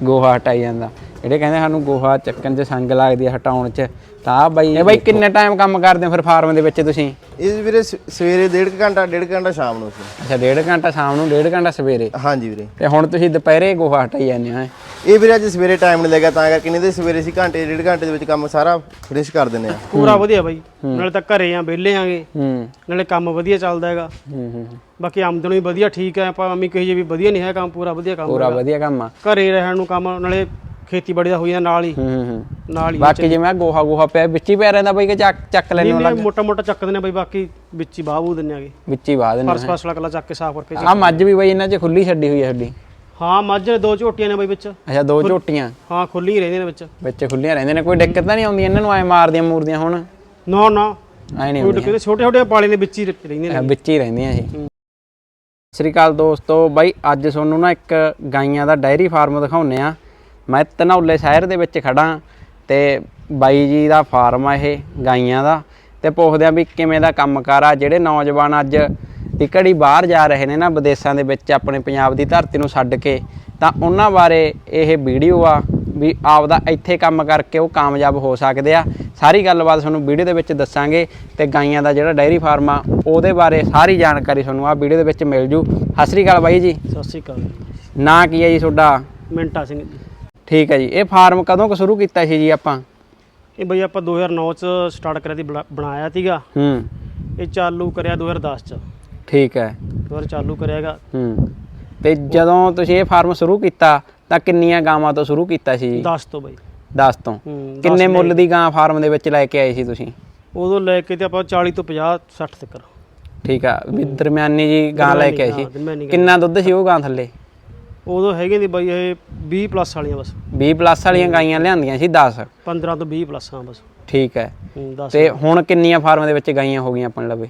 ਗੋਹਾ ਹਟਾਈ ਜਾਂਦਾ। ਜਿਹੜੇ ਕਹਿੰਦੇ ਸਾਨੂੰ ਗੋਹਾ ਚੱਕਣ 'ਚ ਸੰਗ ਲੱਗਦੀ ਆ ਹਟਾਉਣ 'ਚ ਤਾਂ ਆਹ ਬਾਈ ਇਹ ਬਾਈ ਕਿੰਨੇ ਟਾਈਮ ਕੰਮ ਕਰਦੇ ਹੋ ਫਿਰ ਫਾਰਮ ਦੇ ਵਿੱਚ ਤੁਸੀਂ? ਇਹ ਵੀਰੇ ਸ- ਸਵੇਰੇ ਡੇਢ ਕੁ ਘੰਟਾ ਡੇਢ ਘੰਟਾ ਸ਼ਾਮ ਨੂੰ ਸੀ। ਅੱਛਾ ਡੇਢ ਘੰਟਾ ਸ਼ਾਮ ਨੂੰ ਡੇਢ ਘੰਟਾ ਸਵੇਰੇ? ਹਾਂਜੀ ਵੀਰੇ। ਤੇ ਹੁਣ ਤੁਸੀਂ ਦੁਪਹਿਰੇ ਗੋਹਾ ਹਟਾਈ ਜਾਂਦੇ ਹੋ ਹੈਂ? ਇਹ ਵੀਰੇ ਅੱਜ ਸਵੇਰੇ ਟਾਈਮ ਨਹੀਂ ਲੱਗਾ ਤਾਂ ਕਰਕੇ ਨਹੀਂ ਤੇ ਸਵੇਰੇ ਸੀ ਘੰਟੇ ਡੇਢ ਘੰਟੇ ਦੇ ਵਿੱਚ ਕੰਮ ਸਾਰਾ ਫਿਨਿਸ਼ ਕਰ ਦਿੰਦੇ ਆ ਪੂਰਾ ਵਧੀਆ ਬਾਈ। ਨਾਲੇ ਤਾਂ ਘਰੇ ਆ ਵਿਹਲੇ ਆਂਗੇ। ਹੂੰ। ਨਾਲੇ ਕੰਮ ਵਧੀਆ ਚੱਲਦਾ ਹੈਗਾ। ਹੂੰ ਹੂੰ ਬਾਕੀ ਆਮਦਨ ਵੀ ਵਧੀਆ ਠੀਕ ਹੈ ਆਪਾਂ ਮੰਮੀ ਕਹੀ ਜੇ ਵੀ ਵਧੀਆ ਨਹੀਂ ਹੈ ਕੰਮ ਪੂਰਾ ਵਧੀਆ ਕੰਮ ਪੂਰਾ ਵਧੀਆ ਕੰਮ ਆ। ਘਰੇ ਰਹਿਣ ਨੂੰ ਕੰਮ ਨਾਲੇ ਖੇਤੀਬਾੜੀ ਦਾ ਹੋ ਜਾਂਦਾ ਨਾਲ ਹੀ। ਹੂੰ ਹੂੰ ਨਾਲ ਹੀ ਬਾਕੀ ਜਿਵੇਂ ਆਹ ਗੋਹਾ ਗੋਹਾ ਪਿਆ ਵਿੱਚ ਹੀ ਪਿਆ ਰਹਿੰਦਾ ਬਾਈ ਕਿ ਚੱਕ ਚੱਕ ਲੈਣੇ ਵਾਲਾ ਮੋਟਾ ਮੋਟਾ ਚੱਕਦੇ ਨੇ ਬਾਈ ਬਾਕੀ ਵਿੱਚ ਹੀ ਬਾਹੂ ਦਿੰਨੇ ਆਗੇ। ਵਿੱਚ ਹੀ ਬਾਹ ਦਿੰਦੇ ਫਰਸ ਫਰਸ ਵਾਲਾ ਕੱਲਾ ਚੱਕ ਕੇ ਸਾਫ਼ ਕਰਕੇ ਆ ਮੱਝ ਵੀ ਬਾਈ ਇਹਨਾਂ 'ਚ ਖੁੱਲੀ ਛੱਡੀ ਹੋਈ ਹੈ ਸਾਡੀ। ਹਾਂ ਮੱਝ ਨੇ ਦੋ ਝੋਟੀਆਂ ਨੇ ਬਾਈ ਵਿੱਚ। ਅੱਛਾ ਦੋ ਝੋਟੀਆਂ? ਹਾਂ ਖੁੱਲੀ ਹੀ ਰਹਿੰਦੀਆਂ ਨੇ ਵਿੱਚ। ਵਿੱਚ ਖੁੱਲੀਆਂ ਰਹਿੰਦੇ ਨੇ ਕੋਈ ਦਿੱਕਤ ਤਾਂ ਨਹੀਂ ਆਉਂਦੀ ਇਹਨਾਂ ਨੂੰ ਐ ਮਾਰਦੀਆਂ ਮੂਰਦੀਆਂ ਹੁਣ? ਨਾ ਨਾ। ਐ ਨਹੀਂ ਹੁੰਦੀਆਂ ਕਿਤੇ ਛੋਟੇ ਛੋਟੇ ਪਾਲੇ ਦੇ ਵਿੱਚ ਹੀ ਰਹਿੰਦੀਆਂ ਨੇ। ਵਿੱਚ ਹੀ ਰਹਿੰਦੀਆਂ ਇਹ। ਸ੍ਰੀ ਅਕਾਲ ਦੋਸਤੋ ਬਾਈ ਅੱਜ ਤੁਹਾਨੂੰ ਨਾ ਇੱਕ ਗਾਈਆਂ ਦਾ ਡਾਇਰੀ ਫਾਰਮ ਦਿਖਾਉਨੇ ਆ ਮੈਂ ਧਨੌਲੇ ਸ਼ਹਿਰ ਦੇ ਵਿੱਚ ਖੜਾ ਤੇ ਬਾਈ ਜੀ ਦਾ ਫਾਰਮ ਆ ਇਹ ਗਾਈਆਂ ਦਾ ਤੇ ਪੁੱਛਦੇ ਆ ਵੀ ਕਿਵੇਂ ਦਾ ਕੰਮਕਾਰ ਆ ਜਿਹੜੇ ਨੌਜਵਾਨ ਅੱਜ ਦੀ ਘੜੀ ਬਾਹਰ ਜਾ ਰਹੇ ਨੇ ਨਾ ਵਿਦੇਸ਼ਾਂ ਦੇ ਵਿੱਚ ਆਪਣੇ ਪੰਜਾਬ ਦੀ ਧਰਤੀ ਨੂੰ ਛੱਡ ਕੇ ਤਾਂ ਉਹਨਾਂ ਬਾਰੇ ਇਹ ਵੀਡੀਓ ਆ ਵੀ ਆਪਦਾ ਇੱਥੇ ਕੰਮ ਕਰਕੇ ਉਹ ਕਾਮਯਾਬ ਹੋ ਸਕਦੇ ਆ। ਸਾਰੀ ਗੱਲਬਾਤ ਤੁਹਾਨੂੰ ਵੀਡੀਓ ਦੇ ਵਿੱਚ ਦੱਸਾਂਗੇ ਤੇ ਗਾਈਆਂ ਦਾ ਜਿਹੜਾ ਡਾਇਰੀ ਫਾਰਮ ਆ ਉਹਦੇ ਬਾਰੇ ਸਾਰੀ ਜਾਣਕਾਰੀ ਤੁਹਾਨੂੰ ਆ ਵੀਡੀਓ ਦੇ ਵਿੱਚ ਮਿਲ ਜੂ। ਸਤਿ ਸ੍ਰੀ ਅਕਾਲ ਬਾਈ ਜੀ। ਸਤਿ ਸ਼੍ਰੀ ਅਕਾਲ। ਨਾਂ ਕੀ ਹੈ ਜੀ ਤੁਹਾਡਾ? ਮਿੰਟਾ ਸਿੰਘ ਜੀ। ਠੀਕ ਹੈ ਜੀ। ਇਹ ਫਾਰਮ ਕਦੋਂ ਕੁ ਸ਼ੁਰੂ ਕੀਤਾ ਸੀ ਜੀ ਆਪਾਂ? ਇਹ ਬਈ ਆਪਾਂ 2009 ਚ ਸਟਾਰਟ ਕਰਿਆ ਬਣਾ- ਬਣਾਇਆ ਸੀਗਾ। ਹੂੰ। ਇਹ ਚਾਲੂ ਕਰਿਆ 2010 ਚ। ਠੀਕ ਹੈ। ਦੁਬਾਰਾ ਚਾਲੂ ਕਰਿਆਗਾ ਹੂੰ। ਤੇ ਜਦੋਂ ਤੁਸੀਂ ਇਹ ਫਾਰਮ ਸ਼ੁਰੂ ਕੀਤਾ ਤਾਂ ਕਿੰਨੀਆਂ ਗਾਵਾਂ ਤੋਂ ਸ਼ੁਰੂ ਕੀਤਾ ਸੀ? ਜੀ 10 ਤੋਂ ਬਈ। 10 ਤੋਂ। ਕਿੰਨੇ ਮੁੱਲ ਦੀ ਗਾਂ ਫਾਰਮ ਦੇ ਵਿੱਚ ਲੈ ਕੇ ਆਏ ਸੀ ਤੁਸੀਂ? ਉਦੋਂ ਲੈ ਕੇ ਤੇ ਆਪਾਂ 40 ਤੋਂ 50 60 ਤੱਕ। ਠੀਕ ਆ। ਵੀ ਦਰਮਿਆਨੀ ਜੀ ਗਾਂ ਲੈ ਕੇ ਆਏ ਸੀ। ਕਿੰਨਾ ਦੁੱਧ ਸੀ ਉਹ ਗਾਂ ਥੱਲੇ? ਉਦੋਂ ਹੈਗੇ ਦੀ ਬਈ ਇਹ 20 ਪਲੱਸ ਵਾਲੀਆਂ ਬਸ। 20 ਪਲੱਸ ਵਾਲੀਆਂ ਗਾਈਆਂ ਲਿਆਂਦੀਆਂ ਸੀ 10 15 ਤੋਂ 20 ਪਲੱਸ ਹਾਂ ਬਸ। ਠੀਕ ਹੈ। ਹੂੰ 10 ਤੇ ਹੁਣ ਕਿੰਨੀਆਂ ਫਾਰਮ ਦੇ ਵਿੱਚ ਗਾਈਆਂ ਹੋ ਗਈਆਂ ਆਪਣੇ ਲਵੇ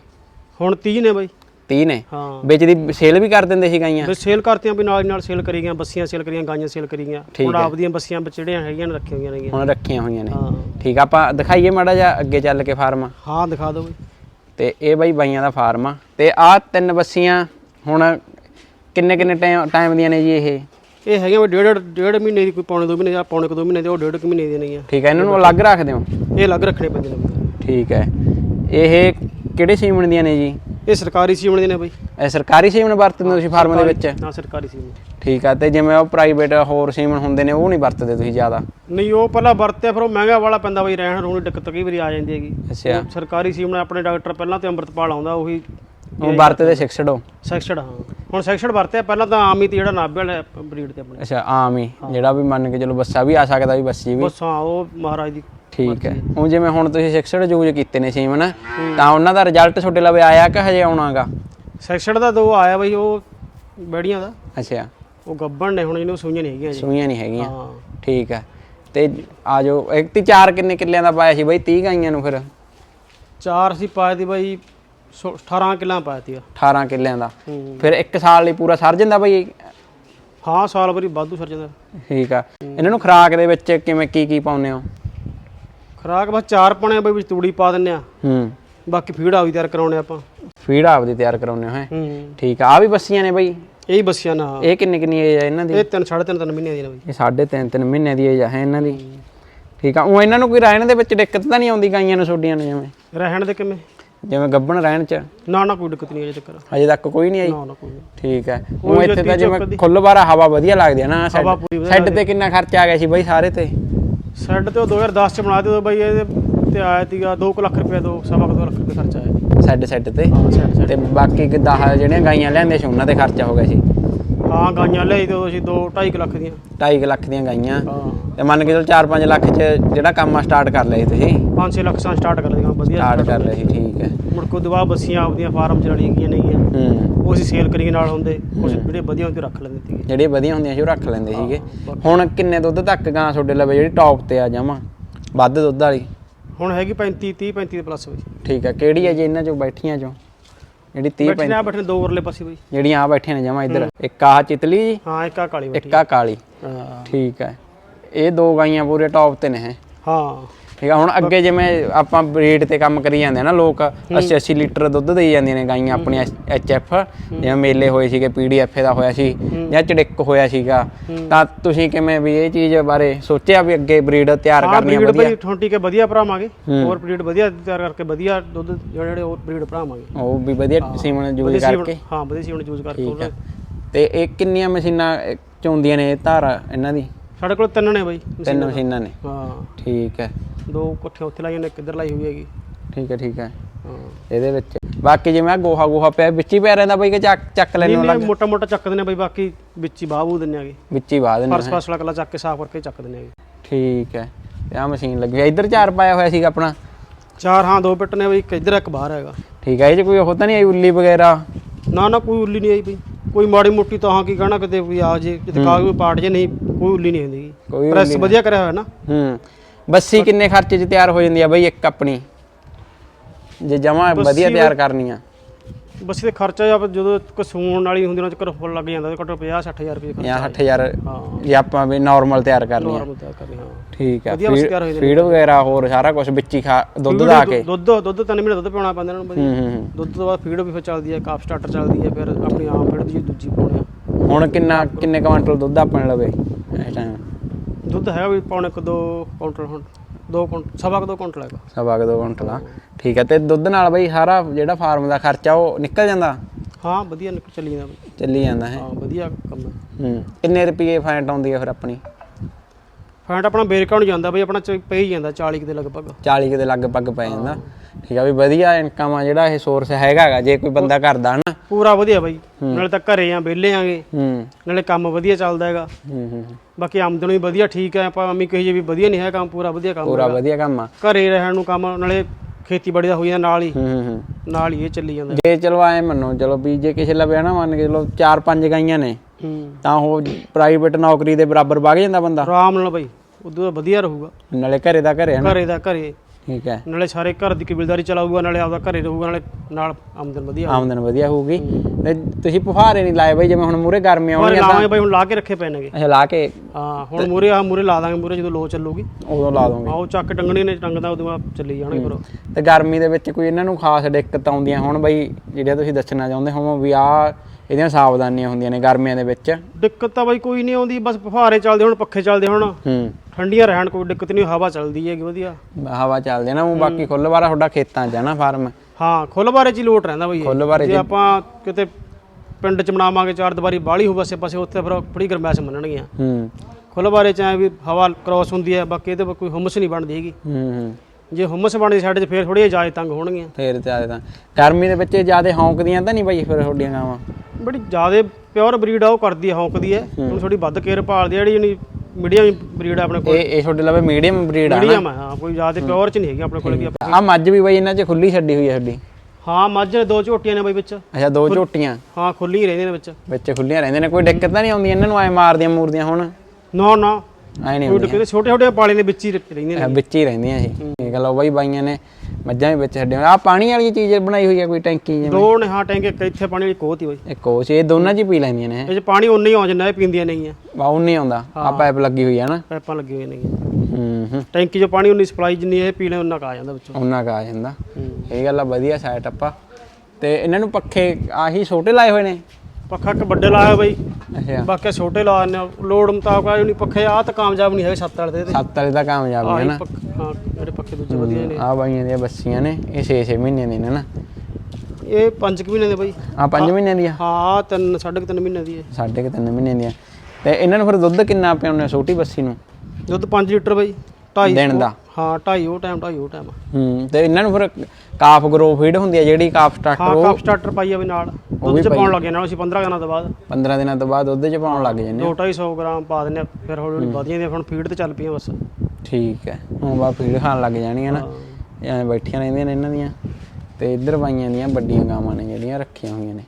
ਹੁਣ 30 ਨੇ ਬਈ। 30 ਨੇ? ਹਾਂ। ਵਿੱਚ ਦੀ ਸੇਲ ਵੀ ਕਰ ਦਿੰਦੇ ਸੀ ਗਾਈਆਂ? ਬਈ ਸੇਲ ਕਰਤੀਆਂ ਵੀ ਨਾਲ ਦੀ ਨਾਲ ਸੇਲ ਕਰੀ ਗਈਆਂ ਬੱਸੀਆਂ ਸੇਲ ਕਰੀਆਂ ਗਾਈਆਂ ਸੇਲ ਕਰੀ ਗਈਆਂ। ਹੁਣ ਆਪਦੀਆਂ ਬੱਸੀਆਂ ਬਚੜੀਆਂ ਹੈਗੀਆਂ ਨੇ ਰੱਖੀਆਂ ਹੋਈਆਂ ਨੇਗੀਆਂ। ਹੁਣ ਰੱਖੀਆਂ ਹੋਈਆਂ ਨੇ। ਠੀਕ ਆ ਆਪਾਂ ਦਿਖਾਈਏ ਮਾੜਾ ਜਿਹਾ ਅੱਗੇ ਚੱਲ ਕੇ ਫਾਰਮ। ਹਾਂ ਦਿਖਾ ਦਿਓ ਬਈ। ਤੇ ਇਹ ਬਾਈ ਬਾਈਆਂ ਦਾ ਫਾਰਮ ਆ। ਤੇ ਆਹ ਤਿੰਨ ਬੱਸੀਆਂ ਹੁਣ ਕਿੰਨੇ ਕਿੰਨੇ ਟਾਈਮ ਦੀਆਂ ਨੇ ਜੀ ਇਹ? ਇਹ ਹੈਗੀਆਂ ਡੇਢ ਡੇਢ ਮਹੀਨੇ ਦੀ ਕੋਈ ਪੌਣੇ ਦੋ ਮਹੀਨੇ ਜਾਂ ਪੌਣੇ ਕੁ ਦੋ ਮਹੀਨੇ ਦੀ ਉਹ ਡੇਢ ਕੁ ਮਹੀਨੇ ਦੀਆਂ ਨੇਗੀਆਂ ਠੀਕ ਹੈ ਇਹਨਾਂ ਨੂੰ ਅਲੱਗ ਰੱਖਦੇ ਹੋ? ਇਹ ਅਲੱਗ ਰੱਖਣੇ ਪੈਂਦੇ ਨੇ। ਠੀਕ ਹੈ। ਇਹ ਕਿਹੜੇ ਸੀਮਨ ਦੀਆਂ ਨੇ ਜੀ? ਇਹ ਸਰਕਾਰੀ ਸੀਮਣ ਦੇ ਨੇ ਬਈ। ਇਹ ਸਰਕਾਰੀ ਸੀਮਨ ਵਰਤਦੇ ਹੋ ਤੁਸੀਂ ਫਾਰਮ ਦੇ ਵਿੱਚ? ਹਾਂ ਸਰਕਾਰੀ ਸੀਮਣ ਠੀਕ ਆ ਤੇ ਜਿਵੇਂ ਉਹ ਪ੍ਰਾਈਵੇਟ ਹੋਰ ਸੀਮਨ ਹੁੰਦੇ ਨੇ ਉਹ ਨਹੀਂ ਵਰਤਦੇ ਤੁਸੀਂ ਜ਼ਿਆਦਾ? ਨਹੀਂ ਉਹ ਪਹਿਲਾਂ ਵਰਤਿਆ ਫਿਰ ਉਹ ਮਹਿੰਗਾ ਵਾਲਾ ਪੈਂਦਾ ਬਈ ਰਹਿਣ ਰੂਣ ਦੀ ਦਿੱਕਤ ਕਈ ਵਾਰੀ ਆ ਜਾਂਦੀ ਹੈਗੀ। ਅੱਛਾ। ਸਰਕਾਰੀ ਸੀਮਣ ਆਪਣੇ ਡਾਕਟਰ ਪਹਿਲਾਂ ਤੇ ਅੰਮ੍ਰਿਤਪਾਲ ਆਉਂਦਾ ਉਹੀ ਉਹ ਵਰਤਦੇ ਸਿਕਸਡ ਹੋ। ਸੈਕਸ਼ਡ ਹਾਂ। ਹੁਣ ਸੈਕਸ਼ਡ ਵਰਤਿਆ ਪਹਿਲਾਂ ਤਾਂ ਆਮ ਹੀ ਤੇ ਜਿਹੜਾ ਨਾਭੇ ਵਾਲਾ ਬਰੀਡ ਤੇ ਆਪਣੇ। ਅੱਛਾ ਆਮ ਹੀ ਜਿਹੜਾ ਵੀ ਮੰਨ ਕੇ ਚਲੋ ਬੱਸਾ ਵੀ ਆ ਸਕਦਾ ਵੀ ਬੱਸੀ ਵੀ। ਬਸ ਉਹ ਮਹਾਰਾਜ ਦੀ ਠੀਕ ਹੈ। ਉਹ ਜਿਵੇਂ ਹੁਣ ਤੁਸੀਂ ਸਿਕਸਡ ਯੂਜ਼ ਕੀਤੇ ਨੇ ਸੀਮਨ ਤਾਂ ਉਹਨਾਂ ਦਾ ਰਿਜ਼ਲਟ ਤੁਹਾਡੇ ਲਵੇ ਆਇਆ ਕਿ ਹਜੇ ਆਉਣਾਗਾ ਸੈਕਸ਼ਡ ਦਾ ਦੋ ਆਇਆ ਬਈ ਉਹ ਬੈੜੀਆਂ ਦਾ। ਅੱਛਾ। ਉਹ ਗੱਬਣ ਨੇ ਹੁਣ ਇਹਨੂੰ ਸੂਈਆਂ ਨਹੀਂ ਹੈਗੀਆਂ ਸੂਈਆਂ ਨਹੀਂ ਹੈਗੀਆਂ। ਹਾਂ। ਠੀਕ ਹੈ। ਤੇ ਆ ਜਾਓ ਇੱਕ ਤੇ ਚਾਰ ਕਿੰਨੇ ਕਿੱਲਿਆਂ ਦਾ ਪਾਇਆ ਸੀ ਬਈ? 30 ਗਾਈਆਂ ਨੂੰ ਫਿਰ। ਚਾਰ ਸੀ ਪਾਏ ਦੀ ਬਈ ਸੋ- 18 ਕਿੱਲਾਂ ਪਾਇਆ ਤੀ 18 ਕਿੱਲਿਆਂ ਦਾ। ਫਿਰ ਇੱਕ ਸਾਲ ਲਈ ਪੂਰਾ ਸਰ ਜਾਂਦਾ ਬਈ? ਹਾਂ ਸਾਲ ਭਰੀ ਵਾਧੂ ਸਰ ਜਾਂਦਾ। ਠੀਕ ਆ। ਇਹਨਾਂ ਨੂੰ ਖੁਰਾਕ ਦੇ ਵਿੱਚ ਕਿਵੇਂ ਕੀ ਕੀ ਪਾਉਂਦੇ ਹੋ? ਖਰਾਕ ਬਸ ਚਾਰ ਪਣੇ ਬਈ ਵਿੱਚ ਤੂੜੀ ਪਾ ਦਿੰਨੇ ਆ। ਹੂੰ। ਬਾਕੀ ਫੀਡ ਆ ਵੀ ਤਿਆਰ ਕਰਾਉਣੇ ਆਪਾਂ। ਫੀਡ ਆਪਦੀ ਤਿਆਰ ਕਰਾਉਂਦੇ ਹੋ ਠੀਕ ਆ। ਆ ਵੀ ਬੱਸੀਆਂ ਨੇ ਬਈ? ਇਹ ਹੀ ਬੱਸੀਆਂ ਨਾ। ਇਹ ਕਿੰਨੀ ਕਿੰਨੀ ਏਜ ਆ ਇਹਨਾਂ ਦੀ? ਇਹ ਤਿੰਨ ਸਾਢੇ ਤਿੰਨ ਤਿੰਨ ਮਹੀਨੇ ਦੀਆਂ ਨੇ ਬਈ। ਇਹ ਸਾਢੇ ਤਿੰਨ ਤਿੰਨ ਮਹੀਨੇ ਦੀ ਏਜ ਆ ਹੈ ਇਹਨਾਂ ਦੀ? ਠੀਕ ਆ। ਉਹ ਇਹਨਾਂ ਨੂੰ ਕੋਈ ਰਹਿਣ ਦੇ ਵਿੱਚ ਦਿੱਕਤ ਤਾਂ ਨਹੀਂ ਆਉਂਦੀ ਗਾਈਆਂ ਨੂੰ ਛੋਡੀਆਂ ਨੂੰ ਜਿਵੇਂ? ਰਹਿਣ ਦੇ ਕਿਵੇਂ? ਜਿਵੇਂ ਗੱਭਣ ਰਹਿਣ ਚ। ਨਾ ਨਾ ਕੋਈ ਦਿੱਕਤ ਨਹੀਂ ਅਜੇ ਤੱਕ। ਅਜੇ ਤੱਕ ਕੋਈ ਨਹੀਂ ਆਈ? ਨਾ ਨਾ ਕੋਈ ਨਹੀਂ। ਠੀਕ ਹੈ। ਉਹ ਇੱਥੇ ਤਾਂ ਜਿਵੇਂ ਚੁੱਕ ਦੀ। ਖੁੱਲ ਬਾਰਾ ਹਵਾ ਵਧੀਆ ਲੱਗਦੀ ਹੈ ਨਾ ਹਵਾ ਪੂਰੀ ਵਧੀਆ ਸੈੱਡ ਤੇ ਕਿੰਨਾ ਖਰਚਾ ਆ ਗਿਆ ਸੀ ਬਾਈ ਸਾਰੇ ਤੇ? ਸੈੱਡ ਤੇ ਉਹ 2010 ਚ ਬਣਾ ਦਿੱਤੇ ਬਈ ਇਹਦੇ ਤੇ ਆਇਆ ਸੀਗਾ 2 ਲੱਖ ਰੁਪਏ ਦੋ ਸਵਾ ਕੁ ਦੋ ਲੱਖ ਰੁਪਏ ਖਰਚਾ ਆਇਆ ਸੈੱਡ ਸੈੱਡ ਤੇ? ਹਾਂ ਸੈੱਡ ਤੇ ਬਾਕੀ ਕਿ 10 ਜਿਹੜੀਆਂ ਗਾਈਆਂ ਲਿਆਂਦੇ ਸੀ ਉਹਨਾਂ ਤੇ ਖਰਚਾ ਹੋ ਗਿਆ ਸੀ। ਹਾਂ ਗਾਈਆਂ ਲਈ ਤੇ ਅਸੀਂ 2 2.5 ਲੱਖ ਦੀਆਂ। 2.5 ਲੱਖ ਦੀਆਂ ਗਾਈਆਂ। ਹਾਂ। ਤੇ ਮੰਨ ਕੇ ਚਲੋ 4-5 ਲੱਖ ਚ ਜਿਹੜਾ ਕੰਮ ਆ ਸਟਾਰਟ ਕਰ ਸੀ ਤੁਸੀਂ। 5-6 ਲੱਖ ਸਾਂ ਸਟਾਰਟ ਕਰ ਲਈਆਂ ਵਧੀਆ ਸਟਾਰਟ ਕਰ ਸੀ ਠੀਕ ਹੈ। ਮੁੜ ਕੇ ਦੁਆ ਬੱਸੀਆਂ ਆਪਦੀਆਂ ਫਾਰਮ ਚ ਰਲੀਆਂ ਗਈਆਂ ਨੇਗੀਆਂ। ਹੂੰ। ਉਹ ਅਸੀਂ ਸੇਲ ਕਰੀਏ ਨਾਲ ਹੁੰਦੇ। ਕੁਝ ਜਿਹੜੇ ਵਧੀਆ ਹੁੰਦੇ ਰੱਖ ਲੈਂਦੇ ਸੀਗੇ। ਜਿਹੜੇ ਵਧੀਆ ਹੁੰਦੀਆਂ ਸੀ ਉਹ ਰੱਖ ਲੈਂਦੇ ਸੀਗੇ। ਹੁਣ ਕਿੰਨੇ ਦੁੱਧ ਤੱਕ ਗਾਂ ਤੁਹਾਡੇ ਲਵੇ ਜਿਹੜੀ ਟੌਪ ਤੇ ਆ ਜਾਵਾਂ? ਵੱਧ ਦੁੱਧ ਵਾਲੀ? ਹੁਣ ਹੈਗੀ 35 30 35 ਦੇ ਪਲੱਸ ਬਈ ਠੀਕ ਹੈ ਕਿਹੜੀ ਹੈ ਜੀ ਇਹਨਾਂ ਚੋਂ ਬੈਠੀਆਂ ਚੋਂ? ਜਿਹੜੀ 30 ਬੈਠੇ ਨਾ ਬੈਠੇ ਦੋ ਉਰਲੇ ਪਾਸੇ ਬਈ। ਜਿਹੜੀਆਂ ਆ ਬੈਠੀਆਂ ਨੇ ਜਮਾ ਇੱਧਰ ਇੱਕ ਆਹ ਚਿਤਲੀ ਜੀ ਹਾਂ ਇੱਕ ਆ ਕਾਲੀ ਬੈਠੀ ਇੱਕ ਆ ਕਾਲੀ। ਹਾਂ। ਠੀਕ ਹੈ। ਇਹ ਦੋ ਗਾਈਆਂ ਪੂਰੇ ਟੌਪ ਤੇ ਨੇ ਹੈ ਹਾਂ। ਠੀਕ ਆ ਹੁਣ ਅੱਗੇ ਜਿਵੇਂ ਆਪਾਂ ਬਰੀਡ ਤੇ ਕੰਮ ਕਰੀ ਜਾਂਦੇ ਆ ਨਾ ਲੋਕ 80 80 ਲੀਟਰ ਦੁੱਧ ਦੇਈ ਜਾਂਦੀਆਂ ਨੇ ਗਾਈਆਂ ਆਪਣੀਆਂ ਐਚਐਫ ਜਿਵੇਂ ਮੇਲੇ ਹੋਏ ਸੀਗੇ ਪੀਡੀਐਫ ਦਾ ਹੋਇਆ ਸੀ ਜਾਂ ਚੜਿੱਕ ਹੋਇਆ ਸੀਗਾ ਤਾਂ ਤੁਸੀਂ ਕਿਵੇਂ ਵੀ ਇਹ ਚੀਜ਼ ਬਾਰੇ ਸੋਚਿਆ ਵੀ ਅੱਗੇ ਬਰੀਡ ਤਿਆਰ ਕਰਨੀ ਆ ਬਰੀਡ ਵਧੀਆ? ਬਈ ਠੋਂਟੀ ਕੇ ਵਧੀਆ ਭਰਾਵਾਂਗੇ। ਹੋਰ ਬਰੀਡ ਵਧੀਆ ਤਿਆਰ ਕਰਕੇ ਵਧੀਆ ਦੁੱਧ ਜਿਹੜੇ ਜਿਹੜੇ ਹੋਰ ਬਰੀਡ ਭਰਾਵਾਂਗੇ। ਉਹ ਵੀ ਵਧੀਆ ਸੀਮਨ ਯੂਜ਼ ਕਰਕੇ। ਹਾਂ ਵਧੀਆ ਸੀਮਨ ਯੂਜ਼ ਕਰਕੇ ਤੇ ਇਹ ਕਿੰਨੀਆਂ ਮਸ਼ੀਨਾਂ ਚੋਂਦੀਆਂ ਨੇ ਇਹ ਧਾਰ ਇਹਨਾਂ ਦੀ? ਸਾਡੇ ਕੋਲ ਤਿੰਨ ਨੇ ਬਈ ਤਿੰਨ ਮਸ਼ੀਨਾਂ ਨੇ। ਹਾਂ। ਠੀਕ ਹੈ। ਦੋ ਇਕੱਠੇ ਉੱਥੇ ਲਾਈਆਂ ਨੇ ਇੱਕ ਇੱਧਰ ਲਾਈ ਹੋਈ ਹੈਗੀ। ਠੀਕ ਹੈ ਠੀਕ ਹੈ। ਹਾਂ। ਇਹਦੇ ਵਿੱਚ ਬਾਕੀ ਜਿਵੇਂ ਆਹ ਗੋਹਾ ਗੋਹਾ ਪਿਆ ਵਿੱਚ ਹੀ ਪਿਆ ਰਹਿੰਦਾ ਬਈ ਕਿ ਚੱਕ ਚੱਕ ਲੈਣੇ ਨਹੀਂ ਲੱਗ ਨਹੀਂ ਮੋਟਾ ਮੋਟਾ ਚੱਕ ਦਿੰਦੇ ਆ ਬਈ ਬਾਕੀ ਵਿੱਚ ਹੀ ਬਾਹੂ ਦਿੰਦੇ ਆਗੇ ਵਿੱਚ ਹੀ ਨੇ ਫਰਸ ਫਰਸ ਵਾਲਾ ਕੱਲਾ ਚੱਕ ਕੇ ਸਾਫ਼ ਕਰਕੇ ਚੱਕ ਦਿੰਦੇ ਆਗੇ ਠੀਕ ਹੈ। ਤੇ ਆ ਮਸ਼ੀਨ ਲੱਗੀ ਹੋਈ। ਇੱਧਰ ਚਾਰ ਪਾਇਆ ਹੋਇਆ ਸੀਗਾ ਆਪਣਾ? ਚਾਰ ਹਾਂ ਦੋ ਪਿੱਟ ਨੇ ਬਈ ਇੱਕ ਇੱਧਰ ਇੱਕ ਬਾਹਰ ਹੈਗਾ। ਠੀਕ ਹੈ ਇਹ ਚ ਕੋਈ ਉਹ ਤਾਂ ਨਹੀਂ ਆਈ ਉੱਲੀ ਵਗੈਰਾ? ਨਾ ਨਾ ਕੋਈ ਉੱਲੀ ਨਹੀਂ ਆਈ ਬਈ। ਕੋਈ ਮਾੜੀ ਮੋਟੀ ਤਾਂ ਹਾਂ ਕੀ ਕਹਿਣਾ ਕਿਤੇ ਕੋਈ ਆ ਜੇ ਕਿਤੇ ਕਾਗਜ਼ ਪਾਟ ਜੇ ਨਹੀਂ ਕੋਈ ਉੱਲੀ ਨਹੀਂ ਹੁੰਦੀ ਕੋਈ ਪ੍ਰੈਸ ਵਧੀਆ ਕਰਿਆ ਹੋਇਆ ਨਾ। ਹੂੰ। ਬੱਸੀ ਕਿੰਨੇ ਖਰਚੇ ਚ ਤਿਆਰ ਹੋ ਜਾਂਦੀ ਆ ਬਈ ਇੱਕ ਆਪਣੀ? ਜੇ ਜਮਾ ਵਧੀਆ ਤਿਆਰ ਕਰਨੀ ਆ। ਬਸ ਇਹਦੇ ਖਰਚਾ ਜਾਂ ਜਦੋਂ ਕਸੂਣ ਵਾਲੀ ਹੁੰਦੀ ਉਹਨਾਂ ਚ ਕਰ ਫੁੱਲ ਲੱਗ ਜਾਂਦਾ ਘੱਟੋ 50 60000 ਰੁਪਏ ਖਰਚਾ ਜਾਂ 60000 ਹਾਂ। ਜੇ ਆਪਾਂ ਵੀ ਨਾਰਮਲ ਤਿਆਰ ਕਰਨੀ ਆ। ਨਾਰਮਲ ਤਿਆਰ ਕਰਨੀ ਹਾਂ। ਠੀਕ ਜਾਂਦੇ ਫੀਡ ਵਗੈਰਾ ਹੋਰ ਸਾਰਾ ਕੁਝ ਵਿੱਚ ਹੀ ਖਾ ਦੁੱਧ ਦਾ ਕੇ। ਦੁੱਧ ਦੁੱਧ ਤਿੰਨ ਮਹੀਨੇ ਦੁੱਧ ਪਿਆਉਣਾ ਪੈਂਦਾ ਇਹਨਾਂ ਨੂੰ। ਦੁੱਧ ਤੋਂ ਬਾਅਦ ਫੀਡ ਵੀ ਫਿਰ ਚੱਲਦੀ ਹੈ ਕਾਫ ਸਟਾਰਟਰ ਚੱਲਦੀ ਹੈ ਫਿਰ ਆਪਣੀ ਆਮ ਫੀਡ ਦੀ ਦੂਜੀ ਪਾਉਣੇ ਆ। ਹੁਣ ਕਿੰਨਾ ਕਿੰਨੇ ਕੁਆਂਟਲ ਦੁੱਧ ਆਪਣੇ ਲਵੇ ਇਸ ਟਾਈਮ ਦੁੱਧ ਹੈਗਾ ਵੀ ਪੌਣੇ ਕੁ ਦੋ ਕੁਇੰਟਲ ਹੁਣ ਦੋ ਕੁਇੰਟਲ ਸਵਾ ਕੁ ਦੋ ਕੁਇੰਟਲ ਹੈਗਾ। ਸਵਾ ਕੁ ਦੋ ਕੁਆਂਟਲ ਆ। ਠੀਕ ਹੈ ਤੇ ਦੁੱਧ ਨਾਲ ਬਈ ਸਾਰਾ ਜਿਹੜਾ ਫਾਰਮ ਦਾ ਖਰਚਾ ਉਹ ਨਿਕਲ ਜਾਂਦਾ? ਹਾਂ ਵਧੀਆ ਨਿਕਲ ਚੱਲੀ ਜਾਂਦਾ ਬਈ। ਚੱਲੀ ਜਾਂਦਾ ਹੈ। ਹਾਂ ਵਧੀਆ ਕੰਮ ਹੈ। ਹੂੰ ਕਿੰਨੇ ਰੁਪਏ ਫਾਈਂਟ ਆਉਂਦੀ ਹੈ ਫਿਰ ਆਪਣੀ? ਫੈਂਟ ਆਪਣਾ ਬੇਰਕਾ ਨੂੰ ਜਾਂਦਾ ਬਈ ਆਪਣਾ ਚ ਪੈ ਹੀ ਜਾਂਦਾ 40 ਕੁ ਦੇ ਲਗਭਗ। 40 ਕੁ ਦੇ ਲਗਭਗ ਪੈ ਜਾਂਦਾ। ਠੀਕ ਆ ਵੀ ਵਧੀਆ ਇਨਕਮ ਆ ਜਿਹੜਾ ਇਹ ਸੋਰਸ ਹੈਗਾ ਜੇ ਕੋਈ ਬੰਦਾ ਕਰਦਾ ਹਨਾ ਪੂਰਾ ਵਧੀਆ ਬਈ। ਨਾਲੇ ਤਾਂ ਘਰੇ ਆ ਵਿਹਲੇ ਆਂਗੇ। ਹੂੰ। ਨਾਲੇ ਕੰਮ ਵਧੀਆ ਚੱਲਦਾ ਹੈਗਾ। ਹੂੰ ਹੂੰ। ਬਾਕੀ ਆਮਦਨ ਵੀ ਵਧੀਆ ਠੀਕ ਹੈ ਆਪਾਂ ਮੰਮੀ ਕਹੀ ਜੇ ਵੀ ਵਧੀਆ ਨਹੀਂ ਹੈ ਕੰਮ ਪੂਰਾ ਵਧੀਆ ਕੰਮ ਪੂਰਾ ਵਧੀਆ ਕੰਮ ਆ। ਘਰੇ ਰਹਿਣ ਨੂੰ ਕੰਮ ਨਾਲੇ ਖੇਤੀਬਾੜੀ ਦਾ ਹੋ ਜਾਂਦਾ ਨਾਲ ਹੀ। ਹੂੰ ਨਾਲ ਹੀ ਇਹ ਚੱਲੀ ਜਾਂਦਾ। ਜੇ ਚਲੋ ਐ ਮੰਨੋ ਚਲੋ ਵੀ ਜੇ ਕਿਸੇ ਲਵੇ ਨਾ ਮੰਨ ਕੇ ਚਲੋ ਚਾਰ ਪੰਜ ਗਾਈਆਂ ਨੇ ਹੂੰ। ਤਾਂ ਉਹ ਪ੍ਰਾਈਵੇਟ ਨੌਕਰੀ ਦੇ ਬਰਾਬਰ ਵਗ ਜਾਂਦਾ ਬੰਦਾ। ਆਰਾਮ ਨਾਲ ਬਈ ਉਦੋਂ ਵਧੀਆ ਰਹੂਗਾ। ਨਾਲੇ ਘਰੇ ਦਾ ਘਰੇ ਹਨਾ ਘਰੇ ਦਾ ਘਰੇ। ਠੀਕ ਹੈ। ਨਾਲੇ ਸਾਰੇ ਘਰ ਦੀ ਕਬੀਲਦਾਰੀ ਚਲਾਊਗਾ ਨਾਲੇ ਆਪਦਾ ਘਰੇ ਰਹੂਗਾ ਨਾਲੇ ਨਾਲ ਆਮਦਨ ਵਧੀਆ ਆਮਦਨ ਵਧੀਆ ਹੋਊਗੀ। ਤੇ ਤੁਸੀਂ ਫੁਹਾਰੇ ਨਹੀਂ ਲਾਏ ਬਈ ਜਿਵੇਂ ਹੁਣ ਮੂਰੇ ਗਰਮੀਆਂ ਪਰ ਆਉਣੀਆਂ ਲਾਵਾਂਗੇ ਬਈ ਹੁਣ ਲਾ ਕੇ ਰੱਖੇ ਪਏ ਨੇਗੇ। ਅੱਛਾ ਲਾ ਕੇ। ਹਾਂ ਹੁਣ ਮੂਰੇ ਆ ਮੂਰੇ ਲਾ ਦਾਂਗੇ ਮੂਰੇ ਜਦੋਂ ਲੋ ਚੱਲੂਗੀ। ਉਦੋਂ ਲਾ ਦੋਗੇ ਆਓ ਚੱਕ ਟੰਗਣੀ ਨੇ ਟੰਗਦਾ ਉਦੋਂ ਬਾਅਦ ਚੱਲੀ ਜਾਣਗੇ ਫਿਰ। ਤੇ ਗਰਮੀ ਦੇ ਵਿੱਚ ਕੋਈ ਇਹਨਾਂ ਨੂੰ ਖਾਸ ਦਿੱਕਤ ਆਉਂਦੀਆਂ ਹੁਣ ਬਈ ਜਿਹੜੀਆਂ ਤੁਸੀਂ ਦੱਸਣਾ ਚਾਹੁੰਦੇ ਹੋ ਵੀ ਆ ਇਹਦੀਆਂ ਸਾਵਧਾਨੀਆਂ ਹੁੰਦੀਆਂ ਨੇ ਗਰਮੀਆਂ ਦੇ ਵਿੱਚ? ਦਿੱਕਤ ਤਾਂ ਬਈ ਕੋਈ ਨਹੀਂ ਆਉਂਦੀ ਬਸ ਫੁਹਾਰੇ ਚੱਲਦੇ ਹੁਣ ਪੱਖੇ ਚੱਲਦੇ ਹੁਣ। ਹੂੰ। ਠੰਡੀਆਂ ਰਹਿਣ ਕੋਈ ਦਿੱਕਤ ਨਹੀਂ ਹਵਾ ਚੱਲਦੀ ਹੈਗੀ ਵਧੀਆ। ਹਵਾ ਚੱਲਦੀ ਨਾ ਉਹ ਬਾਕੀ ਖੁੱਲ ਵਾਰਾ ਤੁਹਾਡਾ ਖੇਤਾਂ 'ਚ ਆ ਨਾ ਫਾਰਮ? ਹਾਂ ਖੁੱਲ ਬਾਰੇ ਚ ਹੀ ਲੋਟ ਰਹਿੰਦਾ ਬਈ ਇਹ। ਖੁੱਲ੍ਹ ਬਾਰੇ ਜੇ ਆਪਾਂ ਕਿਤੇ ਪਿੰਡ ਚ ਬਣਾਵਾਂਗੇ ਚਾਰ ਦੀਵਾਰੀ ਬਾਹਲੀ ਹੋ ਪਾਸੇ ਪਾਸੇ ਉੱਥੇ ਫਿਰ ਬੜੀ ਗਰਮੈਸ਼ ਮੰਨਣਗੀਆਂ। ਹੂੰ। ਖੁੱਲ ਬਾਰੇ ਚ ਐ ਵੀ ਹਵਾ ਕ੍ਰੋਸ ਹੁੰਦੀ ਹੈ ਬਾਕੀ ਇਹਦੇ ਪਰ ਕੋਈ ਹੁਮਸ ਨਹੀਂ ਬਣਦੀ ਹੈਗੀ। ਹੂੰ ਹੂੰ। ਜੇ ਹੁਮਸ ਬਣਦੀ ਸਾਡੇ ਚ ਫੇਰ ਥੋੜੀ ਜਾਇ ਤੰਗ ਹੋਣਗੀਆਂ। ਫੇਰ ਜ਼ਿਆਦਾ ਤਾਂ ਗਰਮੀ ਦੇ ਵਿੱਚ ਜ਼ਿਆਦਾ ਹੌਂਕਦੀਆਂ ਤਾਂ ਨਹੀਂ ਬਈ ਫਿਰ ਤੁਹਾਡੀਆਂ ਗਾਵਾਂ? ਬੜੀ ਜ਼ਿਆਦਾ ਪਿਓਰ ਬਰੀਡ ਆ ਉਹ ਕਰਦੀ ਹੈ ਹੌਂਕਦੀ ਹੈ। ਹੁਣ ਥੋੜੀ ਵੱਧ ਕੇਅਰ ਭਾਲਦੀ ਹੈ ਜਿਹੜੀ ਮੀਡੀਅਮ ਬਰੀਡ ਆ ਆਪਣੇ ਕੋਲ। ਇਹ ਇਹ ਤੁਹਾਡੇ ਲਵੇ ਮੀਡੀਅਮ ਬਰੀਡ ਆ ਨਾ। ਮੀਡੀਅਮ ਆ ਹਾਂ ਕੋਈ ਜ਼ਿਆਦਾ ਪਿਓਰ ਚ ਨਹੀਂ ਹੈਗੀ ਆਪਣੇ ਕੋਲ ਵੀ ਆ ਮੱਝ ਵੀ ਬਈ ਇਹਨਾਂ 'ਚ ਖੁੱਲੀ ਛੱਡੀ ਹੋਈ ਹੈ ਸਾਡੀ। ਹਾਂ ਮੱਝ ਦੇ ਦੋ ਝੋਟੀਆਂ ਨੇ ਬਈ ਵਿੱਚ। ਅੱਛਾ ਦੋ ਝੋਟੀਆਂ? ਹਾਂ ਖੁੱਲੀ ਰਹਿੰਦੇ ਨੇ ਵਿੱਚ। ਵਿੱਚ ਖੁੱਲੀਆਂ ਰਹਿੰਦੀਆਂ ਨੇ ਕੋਈ ਦਿੱਕਤ ਤਾਂ ਨਹੀਂ ਆਉਂਦੀ ਇਹਨਾਂ ਨੂੰ? ਐ ਮਾਰਦੀਆਂ ਮੂਰਦੀਆਂ ਹੁਣ। ਨਾ ਨਾ। ਐ ਨਹੀਂ ਕੋਈ ਛੋਟੇ ਛੋਟੇ ਪਾਲੇ ਦੇ ਵਿੱਚ ਹੀ ਰਹਿੰਦੇ ਨੇ। ਇਹ ਵਿੱਚ ਹੀ ਰਹਿੰਦੀਆਂ ਇਹ ਠੀਕ ਹੈ ਲਓ ਬਾਈ ਬਾਈਆਂ ਨੇ ਮੱਝਾਂ ਵੀ ਵਿੱਚ ਛੱਡੀਆਂ ਆ ਪਾਣੀ ਵਾਲੀ ਚੀਜ਼ ਬਣਾਈ ਹੋਈ ਹੈ ਕੋਈ ਟੈਂਕੀ ਜਿਵੇਂ? ਦੋ ਨੇ ਹਾਂ ਟੈਂਕੇ ਇੱਥੇ ਪਾਣੀ ਵਾਲੀ ਕੋਤ ਹੀ ਬਈ। ਇੱਕ ਸੀ। ਇਹ ਦੋਨਾਂ 'ਚ ਹੀ ਪੀ ਲੈਂਦੀਆਂ ਨੇ ਇਹ। ਚ ਪਾਣੀ ਉਨਾ ਹੀ ਆ ਜਾਂਦਾ ਇਹ ਪੀਂਦੀਆਂ ਨਹੀਂ ਆ। ਬਾਉ ਨਹੀਂ ਆਉਂਦਾ। ਆ ਪਾਈਪ ਲੱਗੀ ਹੋਈ ਹੈ ਨਾ। ਪਾਈਪਾਂ ਲੱਗੀਆਂ ਹੋਈਆਂ ਨੇ ਹੂੰ ਹੂੰ। ਟੈਂਕੀ 'ਚ ਪਾਣੀ ਉਨੀ ਸਪਲਾਈ ਜਿੰਨੀ ਇਹ ਪੀ ਲੈ ਉਨਾ ਕਾ ਆ ਜਾਂਦਾ ਵਿੱਚੋਂ। ਉਹਨਾਂ ਕਾ ਆ ਜਾਂਦਾ। ਇਹ ਗੱਲ ਆ ਵਧੀਆ ਸਾਈਟ ਆਪਾਂ। ਤੇ ਇਹਨਾਂ ਨੂੰ ਪੱਖੇ ਆਹੀ ਛੋਟੇ ਲਾਏ ਹੋਏ ਨੇ? ਪੱਖਾ ਇੱਕ ਵੱਡੇ ਲਾਇਆ ਬਈ। ਅੱਛਾ। ਬਾਕੀ ਛੋਟੇ ਲਾ ਨੇ ਲੋਡ ਮੁਤਾਬਕ ਆ ਨਹੀਂ ਪੱਖੇ ਆ ਤਾਂ ਕਾਮਯਾਬ ਨਹੀਂ ਹੈਗੇ ਸੱਤ ਵਾਲੇ ਦੇ ਇਹਦੇ। ਸੱਤ ਵਾਲੇ ਦਾ ਕਾਮਯਾਬ ਹੈ ਨਾ। ਹਾਂ ਜਿਹੜੇ ਦੂਜੇ ਵਧੀਆ ਨੇ। ਆ ਬਾਈਆਂ ਦੀਆਂ ਬੱਸੀਆਂ ਨੇ ਇਹ 6-6 ਮਹੀਨੇ ਦੀਆਂ ਨੇ ਨਾ। ਇਹ 5 ਕੁ ਮਹੀਨੇ ਦੇ ਬਈ। ਆ 5 ਮਹੀਨਿਆਂ ਦੀਆਂ? ਹਾਂ ਤਿੰਨ ਸਾਢੇ ਕੁ ਤਿੰਨ ਮਹੀਨੇ ਦੀ ਹੈ ਸਾਢੇ ਕੁ ਤਿੰਨ ਮਹੀਨੇ ਦੀਆਂ। ਤੇ ਇਹਨਾਂ ਨੂੰ ਫਿਰ ਦੁੱਧ ਕਿੰਨਾ ਪਿਆਉਂਦੇ ਹੋ ਛੋਟੀ ਬੱਸੀ ਨੂੰ? ਦੁੱਧ 5 ਲੀਟਰ ਬਈ 2.5 ਦਿਨ ਦਾ? ਹਾਂ 2.5 ਉਹ ਟਾਈਮ 2.5 ਉਹ ਟਾਈਮ ਹੂੰ ਤੇ ਇਹਨਾਂ ਨੂੰ ਫਿਰ ਕਾਫ ਗਰੋ ਫੀਡ ਹੁੰਦੀ ਹੈ ਜਿਹੜੀ ਕਾਫ ਹਾਂ ਸਟਾਰਟਰ ਉਹ? ਕਾਫ ਸਟਾਰਟਰ ਪਾਈ ਆ ਵੀ ਨਾਲ। ਦੁੱਧ ਚ ਪਾਉਣ ਲੱਗੇ ਨਾਲ ਅਸੀਂ 15 ਦਿਨਾਂ ਤੋਂ ਬਾਅਦ। 15 ਦਿਨਾਂ ਤੋਂ ਬਾਅਦ ਦੁੱਧ 'ਚ ਪਾਉਣ ਲੱਗ ਜਾਂਦੇ 2-250 ਗ੍ਰਾਮ ਪਾ ਆ ਫਿਰ ਹੌਲੀ ਹੌਲੀ ਵਧ ਜਾਂਦੀਆਂ ਹੁਣ ਫੀਡ ਤੇ ਚੱਲ ਪਈਆਂ ਬਸ। ਠੀਕ ਹੈ। ਹੁਣ ਬਾ ਫੀਡ ਖਾਣ ਲੱਗ ਜਾਣੀਆਂ ਨਾ। ਐਵੇਂ ਬੈਠੀਆਂ ਰਹਿੰਦੀਆਂ ਨੇ ਇਹਨਾਂ ਦੀਆਂ। ਤੇ ਇੱਧਰ ਬਾਈਆਂ ਦੀਆਂ ਵੱਡੀਆਂ ਗਾਵਾਂ ਨੇ ਜਿਹੜੀਆਂ ਰੱਖੀਆਂ ਹੋਈਆਂ ਨੇ।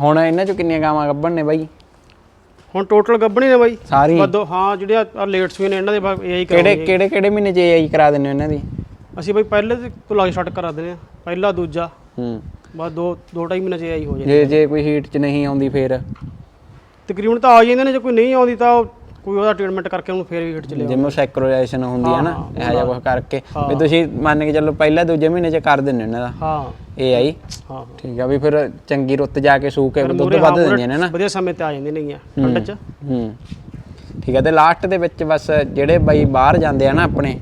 ਹੁਣ ਇਹਨਾਂ 'ਚੋਂ ਕਿੰਨੀਆਂ ਗਾਵਾਂ ਗੱਭਣ ਨੇ ਬਾਈ? ਹੁਣ ਟੋਟਲ ਗੱਬਣੀ ਨੇ ਬਾਈ। ਸਾਰੀ ਬਦੋ ਹਾਂ ਜਿਹੜੇ ਆ ਲੇਟ ਸੂਏ ਨੇ ਇਹਨਾਂ ਦੇ ਬਾਅਦ ਇਹ ਹੀ ਕਿਹੜੇ ਕਰਾਉਂਦੇ ਕਿਹੜੇ ਕਿਹੜੇ ਮਹੀਨੇ 'ਚ ਆਈ ਕਰਾ ਦਿੰਦੇ ਇਹਨਾਂ ਦੀ? ਅਸੀਂ ਬਾਈ ਪਹਿਲੇ ਤੇ ਲੱਗ ਸਟਾਰਟ ਕਰਾ ਦਿੰਦੇ ਆ ਪਹਿਲਾ ਦੂਜਾ। ਹੂੰ। ਬਸ ਦੋ ਦੋ ਢਾਈ ਮਹੀਨੇ ਚ ਆਈ ਹੋ ਜਾਂਦੀ ਜੇ ਜੇ ਕੋਈ ਹੀਟ 'ਚ ਨਹੀਂ ਆਉਂਦੀ ਫੇਰ? ਤਕਰੀਬਨ ਤਾਂ ਆ ਜਾਂਦੇ ਨੇ ਜੇ ਕੋਈ ਨਹੀਂ ਆਉਂਦੀ ਤਾਂ ਕੋਈ ਉਹਦਾ ਟ੍ਰੀਟਮੈਂਟ ਕਰਕੇ ਉਹਨੂੰ ਫੇਰ ਵੀ ਹਿੱਟ ਚਲੇ ਜਿਵੇਂ ਸੈਕਰੋਲਾਈਜੇਸ਼ਨ ਹੁੰਦੀ ਹੈ ਨਾ ਇਹੋ ਜਿਹਾ ਕੁਝ ਕਰਕੇ। ਵੀ ਤੁਸੀਂ ਮੰਨ ਕੇ ਚੱਲੋ ਪਹਿਲਾ ਦੂਜੇ ਮਹੀਨੇ ਚ ਕਰ ਦਿੰਦੇ ਹੋ ਇਹਨਾਂ ਦਾ। ਹਾਂ। ਇਹ ਆਈ ਹਾਂ। ਠੀਕ ਆ ਵੀ ਫਿਰ ਚੰਗੀ ਰੁੱਤ ਜਾ ਕੇ ਸੂ ਕੇ ਦੁੱਧ ਵੱਧ ਹਾਂ, ਦਿੰਦੀਆਂ ਨੇ ਨਾ। ਵਧੀਆ ਸਮੇਂ ਤੇ ਆ ਜਾਂਦੇ ਨੇਗੀਆਂ ਠੰਡ ਚ। ਹੂੰ ਠੀਕ ਆ ਤੇ ਲਾਸਟ ਦੇ ਵਿੱਚ ਬਸ ਜਿਹੜੇ ਬਾਈ ਬਾਹਰ ਜਾਂਦੇ ਆ ਨਾ ਆਪਣੇ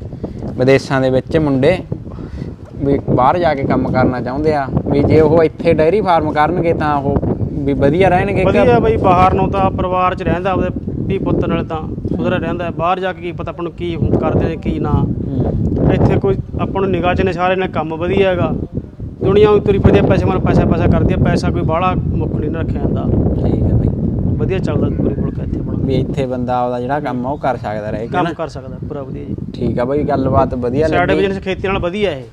ਵਿਦੇਸ਼ਾਂ ਦੇ ਵਿੱਚ ਮੁੰਡੇ ਵੀ ਬਾਹਰ ਜਾ ਕੇ ਕੰਮ ਕਰਨਾ ਚਾਹੁੰਦੇ ਆ ਵੀ ਜੇ ਉਹ ਇੱਥੇ ਡੈਰੀ ਫਾਰਮ ਕਰਨਗੇ ਤਾਂ ਉਹ ਵੀ ਵਧੀਆ ਰਹਿਣਗੇ ਵਧੀਆ ਬਈ ਬਾਹਰ ਨੂੰ ਤਾਂ ਪਰਿਵਾਰ ਚ ਰਹਿੰਦਾ ਆਪਦੇ ਵੀ ਪੁੱਤ ਨਾਲ ਤਾਂ ਸੁਧਰਾ ਰਹਿੰਦਾ ਹੈ। ਬਾਹਰ ਜਾ ਕੇ ਕੀ ਪਤਾ ਆਪਾਂ ਨੂੰ ਕੀ ਕਰਦੇ ਨੇ ਕੀ ਨਾ। ਹੂੰ, ਇੱਥੇ ਕੋਈ ਆਪਾਂ ਨੂੰ ਨਿਗਾਹ ਚ ਨੇ ਸਾਰੇ ਨੇ ਕੰਮ ਵਧੀਆ ਹੈਗਾ। ਦੁਨੀਆ ਉਹ ਤੁਰੀ ਫਿਰਦੀ ਪੈਸੇ ਮਨ ਪੈਸਾ ਪੈਸਾ ਕਰਦੀ ਆ ਪੈਸਾ ਕੋਈ ਬਾਹਲਾ ਮੁੱਖ ਨਹੀਂ ਨਾ ਰੱਖਿਆ ਜਾਂਦਾ। ਠੀਕ ਹੈ ਬਾਈ। ਵਧੀਆ ਚੱਲਦਾ ਪੂਰੀ ਮੁਲਕ ਇੱਥੇ ਆਪਣਾ। ਵੀ ਇੱਥੇ ਬੰਦਾ ਆਪਦਾ ਜਿਹੜਾ ਕੰਮ ਆ ਉਹ ਕਰ ਸਕਦਾ ਰਹੇਗਾ ਕੰਮ ਨਾ? ਕਰ ਸਕਦਾ ਪੂਰਾ ਵਧੀਆ ਜੀ। ਠੀਕ ਆ ਬਾਈ ਗੱਲਬਾਤ ਵਧੀਆ ਸਾਈਡ ਲੱਗੀ। ਬਿਜ਼ਨਸ ਖੇਤੀ ਨਾਲ ਵਧੀਆ ਇਹ।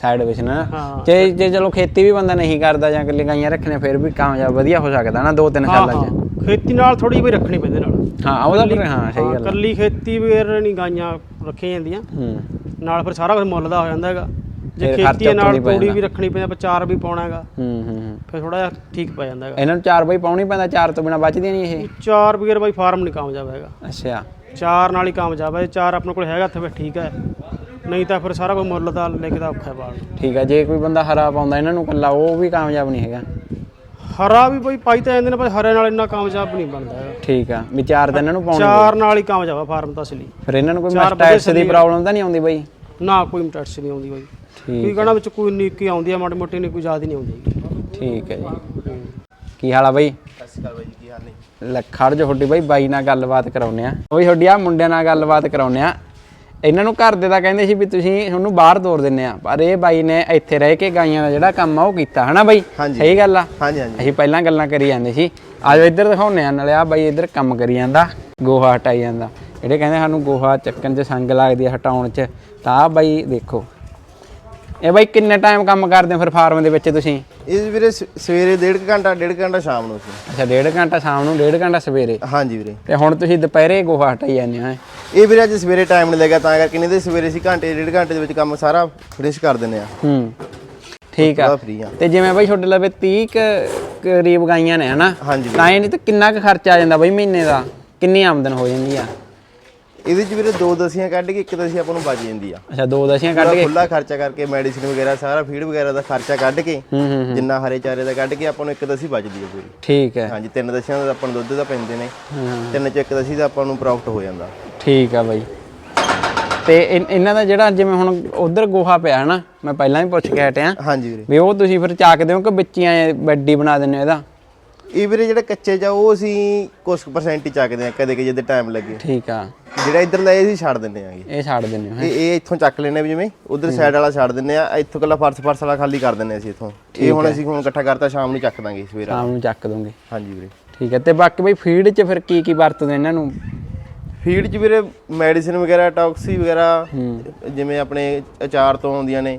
ਸਾਈਡ ਵਿੱਚ ਨਾ ਹਾਂ। ਜੇ ਜੇ ਚਲੋ ਖੇਤੀ ਵੀ ਬੰਦਾ ਨਹੀਂ ਕਰਦਾ ਜਾਂ ਇਕੱਲੇ ਗਾਈਆਂ ਰੱਖਣੇ ਫਿਰ ਵੀ ਕਾਮਯਾਬ ਵਧੀਆ ਹੋ ਸਕਦਾ ਨਾ ਦੋ ਤਿੰਨ ਹਾਂ ਸਾਲਾਂ 'ਚ। ਹਾਂ ਖੇਤੀ ਨਾਲ ਥੋੜੀ ਵੀ ਰੱਖਣੀ ਪੈਂਦੀ ਨਾਲ। ਹਾਂ ਉਹਦਾ ਫਿਰ ਹਾਂ ਸਹੀ ਗੱਲ। ਕੱਲੀ ਖੇਤੀ ਵੇਰ ਨਹੀਂ ਗਾਈਆਂ ਰੱਖੀਆਂ ਜਾਂਦੀਆਂ। ਹੂੰ। ਨਾਲ ਫਿਰ ਸਾਰਾ ਕੁਝ ਮੁੱਲ ਦਾ ਹੋ ਜਾਂਦਾ ਹੈਗਾ। ਜੇ ਖੇਤੀ ਹੈ ਨਾਲ ਤੂੜੀ। ਵੀ ਰੱਖਣੀ ਪੈਂਦੀ ਚਾਰ ਵੀ ਪਾਉਣਾ ਹੈਗਾ। ਹੂੰ ਹੂੰ ਹੂੰ। ਫਿਰ ਥੋੜਾ ਜਿਹਾ ਠੀਕ ਪੈ ਜਾਂਦਾ ਹੈਗਾ। ਇਹਨਾਂ ਨੂੰ ਚਾਰ ਬਾਈ ਪਾਉਣੀ ਪੈਂਦਾ ਚਾਰ ਤੋਂ ਬਿਨਾ ਬਚਦੀਆਂ ਨਹੀਂ ਇਹ। ਚਾਰ ਬਗੈਰ ਬਾਈ ਫਾਰਮ ਨਹੀਂ ਕਾਮਯਾਬ ਹੈਗਾ। ਅੱਛਾ। ਚਾਰ ਨਾਲ ਹੀ ਕਾਮਯਾਬ ਹੈ ਚਾਰ ਆਪਣੇ ਕੋਲ ਹੈਗਾ ਤਾਂ ਫਿਰ ਠੀਕ ਹੈ। ਨਹੀਂ ਤਾਂ ਫਿਰ ਸਾਰਾ ਕੁਝ ਮੁੱਲ ਦਾ ਲੈ ਕੇ ਤਾਂ ਔਖਾ ਹੈ ਬਾਲ ਠੀਕ ਆ ਜੇ ਕੋਈ ਬੰਦਾ ਹਰਾ ਪਾਉਂਦਾ ਇਹਨਾਂ ਨੂੰ ਕੱਲਾ ਉਹ ਵੀ ਕਾਮਯਾਬ ਨਹੀਂ ਹੈਗਾ। ਹਰਾ ਵੀ ਬਾਈ ਪਾਈ ਤਾਂ ਜਾਂਦੇ ਨੇ ਪਰ ਹਰੇ ਨਾਲ ਇੰਨਾ ਕਾਮਯਾਬ ਨਹੀਂ ਬਣਦਾ ਹੈਗਾ। ਠੀਕ ਆ ਵੀ ਚਾਰ ਤਾਂ ਇਹਨਾਂ ਨੂੰ ਪਾਉਣੀ ਚਾਰ ਨਾਲ ਹੀ ਕਾਮਯਾਬ ਆ ਫਾਰਮ ਤਾਂ ਅਸਲੀ। ਫਿਰ ਇਹਨਾਂ ਨੂੰ ਕੋਈ ਚਾਰ ਦੀ ਪ੍ਰੋਬਲਮ ਤਾਂ ਨਹੀਂ ਆਉਂਦੀ ਬਾਈ? ਨਾ ਕੋਈ ਮਟੈਟਸ ਨਹੀਂ ਆਉਂਦੀ ਬਾਈ। ਠੀਕ ਕੋਈ ਕਹਣਾ ਵਿੱਚ ਕੋਈ ਨਿੱਕੀ ਆਉਂਦੀ ਆ ਮਾੜੀ ਮੋਟੀ ਨਹੀਂ ਕੋਈ ਜ਼ਿਆਦਾ ਨਹੀਂ ਆਉਂਦੀ। ਠੀਕ ਹੈ ਜੀ। ਕੀ ਹਾਲ ਆ ਬਾਈ? ਸਤਿ ਸ਼੍ਰੀ ਅਕਾਲ ਬਾਈ ਕੀ ਹਾਲ ਨੇ? ਲੈ ਖੜ ਜੋ ਤੁਹਾਡੀ ਬਾਈ ਬਾਈ ਨਾਲ ਗੱਲਬਾਤ ਕਰਾਉਨੇ ਆ। ਉਹ ਤੁਹਾਡੀ ਆ ਮੁੰਡਿਆਂ ਨਾਲ ਗੱਲਬਾਤ ਕਰਾਉਨੇ ਆ। ਇਹਨਾਂ ਨੂੰ ਘਰ ਦੇ ਤਾਂ ਕਹਿੰਦੇ ਸੀ ਵੀ ਤੁਸੀਂ ਤੁਹਾਨੂੰ ਬਾਹਰ ਤੋਰ ਦਿੰਨੇ ਆ। ਪਰ ਇਹ ਬਾਈ ਨੇ ਇੱਥੇ ਰਹਿ ਕੇ ਗਾਈਆਂ ਦਾ ਜਿਹੜਾ ਕੰਮ ਆ ਉਹ ਕੀਤਾ ਹਨਾ ਬਾਈ। ਸਹੀ ਗੱਲ ਆ? ਹਾਂਜੀ ਹਾਂਜੀ। ਅਸੀਂ ਪਹਿਲਾਂ ਗੱਲਾਂ ਕਰੀ ਜਾਂਦੇ ਸੀ ਆਜੋ ਇੱਧਰ ਦਿਖਾਉਨੇ ਆ ਨਾਲੇ ਆ ਬਾਈ ਇੱਧਰ ਕੰਮ ਕਰੀ ਜਾਂਦਾ ਗੋਹਾ ਹਟਾਈ ਜਾਂਦਾ। ਜਿਹੜੇ ਕਹਿੰਦੇ ਸਾਨੂੰ ਗੋਹਾ ਚੱਕਣ 'ਚ ਸੰਗ ਲੱਗਦੀ ਹਟਾਉਣ 'ਚ ਤਾਂ ਆ ਬਾਈ ਦੇਖੋ ਇਹ ਬਾਈ ਕਿੰਨੇ ਟਾਈਮ ਕੰਮ ਕਰਦੇ ਹੋ ਫਿਰ ਫਾਰਮ ਦੇ ਵਿੱਚ ਤੁਸੀਂ? ਇਹ ਵੀਰੇ ਸ- ਸਵੇਰੇ ਡੇਢ ਕੁ ਘੰਟਾ ਡੇਢ ਕੁ ਘੰਟਾ ਸ਼ਾਮ ਨੂੰ ਸੀ। ਅੱਛਾ ਡੇਢ ਘੰਟਾ ਸ਼ਾਮ ਨੂੰ ਡੇਢ ਘੰਟਾ ਸਵੇਰੇ? ਹਾਂਜੀ ਵੀਰੇ। ਤੇ ਹੁਣ ਤੁਸੀਂ ਦੁਪਹਿਰੇ ਗੋਹਾ ਹਟਾਈ ਜਾਂਦੇ ਹੋ ਇਹ ਵੀਰੇ ਅੱਜ ਸਵੇਰੇ ਟਾਈਮ ਨਹੀਂ ਲੱਗਾ ਤਾਂ ਕਰਕੇ ਨਹੀਂ ਤੇ ਸਵੇਰੇ ਸੀ ਘੰਟੇ ਡੇਢ ਘੰਟੇ ਦੇ ਵਿੱਚ ਕੰਮ ਸਾਰਾ ਫਿਨਿਸ਼ ਕਰ ਦਿੰਦੇ ਆ ਹੂੰ ਠੀਕ ਆ। ਬੜਾ ਫ੍ਰੀ ਆ। ਤੇ ਜਿਵੇਂ ਬਾਈ ਤੁਹਾਡੇ ਲਵੇ 30 ਕੁ ਕਰੀਬ ਗਾਈਆਂ ਨੇ ਹਨਾ? ਹਾਂਜੀ ਤਾਂ ਇਹ ਨਹੀਂ ਤਾਂ ਕਿੰਨਾ ਕੁ ਖਰਚਾ ਆ ਜਾਂਦਾ ਬਾਈ ਮਹੀਨੇ ਦਾ? ਕਿੰਨੀ ਆਮਦਨ ਹੋ ਜਾਂਦੀ ਆ? ਇਹਦੇ ਚ ਵੀਰੇ ਦੋ ਦਸੀਆਂ ਕੱਢ ਕੇ ਇੱਕ ਦਸੀ ਆਪਾਂ ਨੂੰ ਬਚ ਜਾਂਦੀ ਆ। ਅੱਛਾ ਦੋ ਦਸੀਆਂ ਕੱਢ ਕੇ? ਖੁੱਲਾ ਖਰਚਾ ਕਰਕੇ ਮੈਡੀਸਿਨ ਵਗੈਰਾ ਸਾਰਾ ਫੀਡ ਵਗੈਰਾ ਦਾ ਖਰਚਾ ਕੱਢ ਕੇ ਹੂੰ ਹੂੰ ਜਿੰਨਾ ਹਰੇ ਚਾਰੇ ਦਾ ਕੱਢ ਕੇ ਆਪਾਂ ਨੂੰ ਇੱਕ ਦਸੀ ਬਚਦੀ ਹੈ ਪੂਰੀ। ਠੀਕ ਹੈ। ਹਾਂਜੀ ਤਿੰਨ ਦਸੀਆਂ ਦਾ ਆਪਾਂ ਨੂੰ ਦੁੱਧ ਦਾ ਪੈਂਦੇ ਨੇ। ਹਾਂ ਤਿੰਨ ਚ ਇੱਕ ਦਸੀ ਦਾ ਆਪਾਂ ਨੂੰ ਪ੍ਰੋਫਿਟ ਹੋ ਜਾਂਦਾ। ਠੀਕ ਆ ਬਾਈ। ਤੇ ਇਹਨਾਂ ਦਾ ਜਿਹੜਾ ਜਿਵੇਂ ਹੁਣ ਉਧਰ ਗੋਹਾ ਪਿਆ ਹਨਾ ਮੈਂ ਪਹਿਲਾਂ ਵੀ ਪੁੱਛ ਕੇ ਹਟਿਆ। ਹਾਂਜੀ ਵੀਰੇ। ਵੀ ਉਹ ਤੁਸੀਂ ਫਿਰ ਚਾਕਦੇ ਹੋ ਕਿ ਵਿੱਚੀਆਂ ਬੈਡੀ ਬਣਾ ਦਿੰਦੇ ਹੋ ਇਹਦਾ? ਇਹ ਵੀਰੇ ਜਿਹੜੇ ਕੱਚੇ ਜਾ ਉਹ ਅਸੀਂ ਕੁਝ ਪਰਸੈਂਟ ਹੀ ਚੱਕਦੇ ਆ ਕਦੇ ਕਿ ਜਦੋਂ ਟਾਈਮ ਲੱਗੇ। ਠੀਕ ਆ। ਜਿਹੜਾ ਇੱਧਰ ਲਏ ਅਸੀਂ ਛੱਡ ਦਿੰਦੇ ਆਗੇ ਇਹ ਛੱਡ ਦਿੰਦੇ ਹੋ? ਇਹ ਇੱਥੋਂ ਚੱਕ ਲੈਨੇ ਵੀ ਜਿਵੇਂ ਉਧਰ ਸਾਈਡ ਵਾਲਾ ਛੱਡ ਦਿੰਨੇ ਆ ਇੱਥੋਂ ਕੱਲਾ ਫਰਸ ਫਰਸ ਵਾਲਾ ਖਾਲੀ ਕਰ ਦਿੰਨੇ ਅਸੀਂ ਇੱਥੋਂ। ਇਹ ਹੁਣ ਅਸੀਂ ਹੁਣ ਇਕੱਠਾ ਕਰਤਾ ਸ਼ਾਮ ਨੂੰ ਚੱਕ ਦਾਂਗੇ ਸਵੇਰਾ ਸ਼ਾਮ ਨੂੰ ਚੱਕ ਦੋਗੇ। ਹਾਂਜੀ ਵੀਰੇ। ਠੀਕ ਹੈ ਤੇ ਬਾਕੀ ਬਈ ਫੀਡ 'ਚ ਫਿਰ ਕੀ ਕੀ ਵਰਤਦੇ ਇਹਨਾਂ ਨੂੰ? ਫੀਡ 'ਚ ਵੀਰੇ ਮੈਡੀਸਿਨ ਵਗੈਰਾ ਟੌਕਸੀ ਵਗੈਰਾ ਜਿਵੇਂ ਆਪਣੇ ਅਚਾਰ ਤੋਂ ਆਉਂਦੀਆਂ ਨੇ।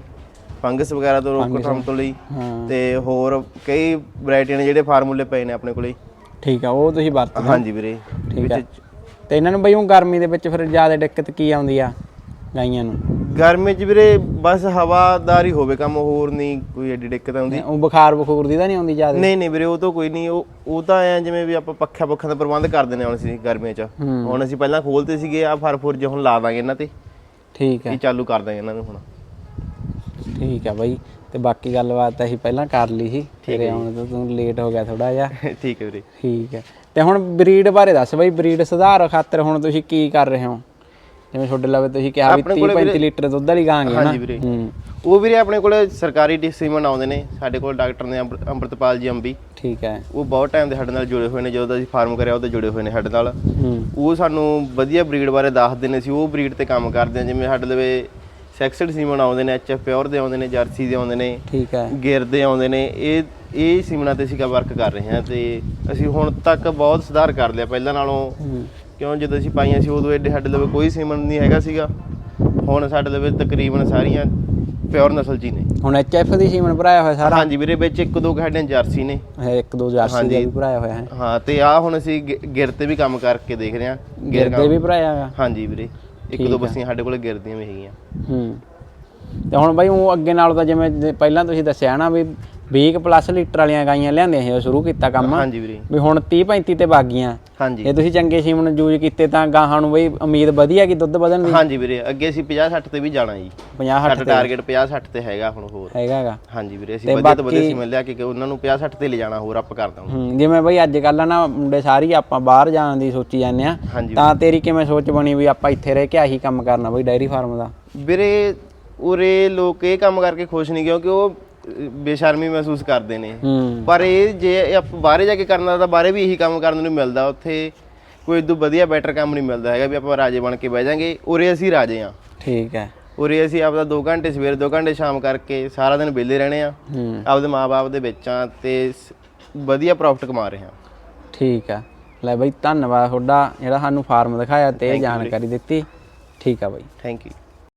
ਫੰਗਸ ਵਗੈਰਾ ਤੋਂ ਰੋਕਥਾਮ ਤੋਂ ਲਈ ਤੇ ਹੋਰ ਕਈ ਵੈਰਾਈਟੀਆਂ ਨੇ ਜਿਹੜੇ ਫਾਰਮੂਲੇ ਪਏ ਨੇ ਆਪਣੇ ਕੋਲੇ। ਠੀਕ ਆ ਉਹ ਤੁਸੀਂ ਵਰਤਦੇ। ਹਾਂਜੀ ਵੀਰੇ ਠੀਕ ਹੈ ਤੇ ਇਹਨਾਂ ਨੂੰ ਬਈ ਉਹ ਗਰਮੀ ਦੇ ਵਿੱਚ ਫਿਰ ਜ਼ਿਆਦਾ ਦਿੱਕਤ ਕੀ ਆਉਂਦੀ ਆ ਗਾਈਆਂ ਨੂੰ? ਗਰਮੀ 'ਚ ਵੀਰੇ ਬਸ ਹਵਾਦਾਰੀ ਹੋਵੇ ਕੰਮ ਹੋਰ ਨਹੀਂ ਕੋਈ ਐਡੀ ਦਿੱਕਤ ਆਉਂਦੀ। ਉਹ ਬੁਖਾਰ ਬਖੂਰ ਦੀ ਤਾਂ ਨਹੀਂ ਆਉਂਦੀ ਜ਼ਿਆਦਾ? ਨਹੀਂ ਨਹੀਂ ਵੀਰੇ ਉਹ ਤਾਂ ਕੋਈ ਨਹੀਂ ਉਹ ਉਹ ਤਾਂ ਐ ਜਿਵੇਂ ਵੀ ਆਪਾਂ ਪੱਖਾ ਪੱਖਾਂ ਦਾ ਪ੍ਰਬੰਧ ਕਰ ਦਿੰਦੇ ਹਾਂ ਹੁਣ ਅਸੀਂ ਗਰਮੀਆਂ 'ਚ। ਹੁਣ ਅਸੀਂ ਪਹਿਲਾਂ ਖੋਲਤੇ ਸੀਗੇ ਆ ਫਰਫੁਰ ਜੇ ਹੁਣ ਲਾ ਦਾਂਗੇ ਇਹਨਾਂ ਤੇ। ਠੀਕ ਹੈ ਇਹ ਚਾਲੂ ਕਰ ਦਾਂਗੇ ਇਹਨਾਂ ਨੂੰ ਹੁਣ। ਠੀਕ ਆ ਬਾਈ ਤੇ ਬਾਕੀ ਗੱਲਬਾਤ ਅਸੀਂ ਪਹਿਲਾਂ ਕਰ ਲਈ ਸੀ ਤੇਰੇ ਆਉਣ ਤੋਂ ਤੂੰ ਲੇਟ ਹੋ ਗਿਆ ਥੋੜਾ ਜਿਹਾ। ਠੀਕ ਹੈ ਵੀਰੇ। ਠੀਕ ਹੈ ਤੇ ਹੁਣ ਬਰੀਡ ਬਾਰੇ ਦੱਸ ਬਈ ਬਰੀਡ ਸੁਧਾਰ ਖਾਤਰ ਹੁਣ ਤੁਸੀਂ ਕੀ ਕਰ ਰਹੇ ਹੋ? ਜਿਵੇਂ ਤੁਹਾਡੇ ਲਵੇ ਤੁਸੀਂ ਕਿਹਾ ਵੀ 30 35 ਲੀਟਰ ਦੁੱਧ ਵਾਲੀ ਗਾਂ ਹੈ ਨਾ। ਹਾਂਜੀ ਵੀਰੇ। ਹੂੰ। ਉਹ ਵੀਰੇ ਆਪਣੇ ਕੋਲ ਸਰਕਾਰੀ ਡਿਸਟ੍ਰੀਮਨ ਆਉਂਦੇ ਨੇ ਸਾਡੇ ਕੋਲ ਡਾਕਟਰ ਨੇ ਅੰਮ੍ਰਿ- ਅੰਮ੍ਰਿਤਪਾਲ ਜੀ ਅੰਬੀ। ਠੀਕ ਹੈ ਉਹ ਬਹੁਤ ਟਾਈਮ ਦੇ ਸਾਡੇ ਨਾਲ ਜੁੜੇ ਹੋਏ ਨੇ ਜਦੋਂ ਦਾ ਅਸੀਂ ਫਾਰਮ ਕਰਿਆ ਉਹਦੇ ਜੁੜੇ ਹੋਏ ਨੇ ਸਾਡੇ ਨਾਲ। ਹੂੰ। ਉਹ ਸਾਨੂੰ ਵਧੀਆ ਬਰੀਡ ਬਾਰੇ ਦੱਸਦੇ ਨੇ ਸੀ ਉਹ ਬਰੀਡ ਤੇ ਕੰਮ ਕਰਦੇ ਆ ਜਿਵੇਂ ਸਾਡੇ ਲਵੇ ਸੈਕਸਡ ਸੀਮਨ ਆਉਂਦੇ ਨੇ ਐਚਐਫ ਪਿਓਰ ਦੇ ਆਉਂਦੇ ਨੇ ਜਰਸੀ ਦੇ ਆਉਂਦੇ ਨੇ ਠੀਕ ਹੈ। ਗਿਰ ਦੇ ਆਉਂਦੇ ਨੇ ਇਹ ਇਹ ਸੀਮਨਾਂ ਤੇ ਅਸੀਂ ਕਾ ਵਰਕ ਕਰ ਰਹੇ ਹਾਂ ਤੇ ਅਸੀਂ ਹੁਣ ਤੱਕ ਬਹੁਤ ਸੁਧਾਰ ਕਰ ਲਿਆ। ਪਹਿਲਾਂ ਨਾਲੋਂ ਹੂੰ। ਕਿਉਂ ਜਦੋਂ ਅਸੀਂ ਪਾਈਆਂ ਸੀ ਉਦੋਂ ਐਡੇ ਸਾਡੇ ਲਵੇ ਕੋਈ ਸੀਮਨ ਨਹੀਂ ਹੈਗਾ ਸੀਗਾ। ਹੁਣ ਸਾਡੇ ਲਵੇ ਤਕਰੀਬਨ ਸਾਰੀਆਂ ਪਿਓਰ ਨਸਲ ਹੀ ਨੇ। ਹੁਣ ਐਚਐਫ ਦੀ ਸੀਮਨ ਭਰਾਇਆ ਹੋਇਆ ਸਾਰਾ? ਹਾਂਜੀ ਵੀਰੇ ਵਿੱਚ ਇੱਕ ਦੋ ਸਾਡੇ ਜਰਸੀ ਨੇ। ਇਹ ਇੱਕ ਦੋ ਜਰਸੀ ਦਾ ਵੀ ਭਰਾਇਆ ਹੋਇਆ ਹੈ। ਹਾਂ ਤੇ ਆ ਹੁਣ ਅਸੀਂ ਗਿਰ ਤੇ ਵੀ ਕੰਮ ਕਰਕੇ ਦੇਖ ਰਹੇ ਹਾਂ। ਗਿਰ ਵੀ ਭਰਾਇਆ ਹੋਇਆ। ਹਾਂਜੀ ਵੀਰੇ। ਇੱਕ ਦੋ ਬੱਸੀਆਂ ਸਾਡੇ ਕੋਲ ਗਿਰਦੀਆਂ ਵੀ ਹੈਗੀਆਂ। ਹੂੰ। ਤੇ ਹੁਣ ਬਾਈ ਉਹ ਅੱਗੇ ਨਾਲੋਂ ਤਾਂ ਜਿਵੇਂ ਜੇ ਪਹਿਲਾਂ ਤੁਸੀਂ ਦੱਸਿਆ ਨਾ ਵੀ 20 ਪਲੱਸ ਲੀਟਰ ਵਾਲੀਆਂ ਗਾਈਆਂ ਲਿਆਂਦੀਆਂ ਸੀ ਉਹ ਸ਼ੁਰੂ ਕੀਤਾ ਕੰਮ। ਹਾਂਜੀ ਵੀਰੇ। ਵੀ ਹੁਣ 30 35 ਤੇ ਬਾਗੀਆਂ ਹਾਂਜੀ। ਇਹ ਤੁਸੀਂ ਚੰਗੇ ਸੀਮਨ ਯੂਜ਼ ਕੀਤੇ ਤਾਂ ਗਾਹਾਂ ਨੂੰ ਬਈ ਉਮੀਦ ਵਧੀਆ ਕਿ ਦੁੱਧ ਵਧਣ ਦੀ। ਹਾਂਜੀ ਵੀਰੇ ਅੱਗੇ ਅਸੀਂ 50 60 ਤੇ ਵੀ ਜਾਣਾ ਜੀ। 50 60 ਸਾਡਾ ਟਾਰਗੇਟ 50 60 ਤੇ ਹੈਗਾ ਹੁਣ ਹੋਰ। ਹੈਗਾਗਾ। ਹਾਂਜੀ ਵੀਰੇ ਅਸੀਂ ਵਧੀਆ ਤੋਂ ਵਧੀਆ ਸੀਮਨ ਲਿਆ ਕੇ ਕਿ ਉਹਨਾਂ ਨੂੰ 50 60 ਤੇ ਲੈ ਜਾਣਾ ਹੋਰ ਅਪ ਕਰ ਦਾਂਗੇ। ਹੂੰ ਜਿਵੇਂ ਬਈ ਅੱਜ ਕੱਲ੍ਹ ਨਾ ਮੁੰਡੇ ਸਾਰੀ ਆਪਾਂ ਬਾਹਰ ਜਾਣ ਦੀ ਸੋਚੀ ਜਾਂਦੇ ਆ। ਤਾਂ ਤੇਰੀ ਕਿਵੇਂ ਸੋਚ ਬਣੀ ਵੀ ਆਪਾਂ ਇੱਥੇ ਰਹਿ ਕੇ ਆਹੀ ਕੰਮ ਕਰਨਾ ਬਈ ਡਾਇਰੀ ਫਾਰਮ ਦਾ? ਵੀਰੇ ਉਰੇ ਲੋਕ ਇਹ ਕੰਮ ਕਰਕੇ ਖੁਸ਼ ਨਹੀਂ ਕਿਉਂਕਿ ਉਹ ਬੇਸ਼ਰਮੀ ਮਹਿਸੂਸ ਕਰਦੇ ਨੇ। ਹੂੰ। ਪਰ ਇਹ ਜੇ ਆਪਾਂ ਬਾਹਰੇ ਜਾ ਕੇ ਕਰਨਾ ਤਾਂ ਬਾਹਰੇ ਵੀ ਇਹੀ ਕੰਮ ਕਰਨ ਨੂੰ ਮਿਲਦਾ ਉੱਥੇ ਕੋਈ ਇਦੋਂ ਵਧੀਆ ਬੈਟਰ ਕੰਮ ਨਹੀਂ ਮਿਲਦਾ ਹੈਗਾ ਵੀ ਆਪਾਂ ਰਾਜੇ ਬਣ ਕੇ ਬਹਿ ਜਾਾਂਗੇ ਉਰੇ ਅਸੀਂ ਰਾਜੇ ਆ ਠੀਕ ਹੈ। ਉਰੇ ਅਸੀਂ ਆਪਦਾ 2 ਘੰਟੇ ਸਵੇਰ 2 ਘੰਟੇ ਸ਼ਾਮ ਕਰਕੇ ਸਾਰਾ ਦਿਨ ਵਿਹਲੇ ਰਹਿਣੇ ਆ ਆਪਦੇ ਮਾਪੇ ਦੇ ਵਿੱਚ ਆ ਤੇ ਵਧੀਆ ਪ੍ਰੋਫਿਟ ਕਮਾ ਰਹੇ ਆ ਠੀਕ ਹੈ। ਲੈ ਬਈ ਧੰਨਵਾਦ ਤੁਹਾਡਾ ਜਿਹੜਾ ਸਾਨੂੰ ਫਾਰਮ ਦਿਖਾਇਆ ਤੇ ਜਾਣਕਾਰੀ ਦਿੱਤੀ। ਠੀਕ ਆ ਬਈ। Thank you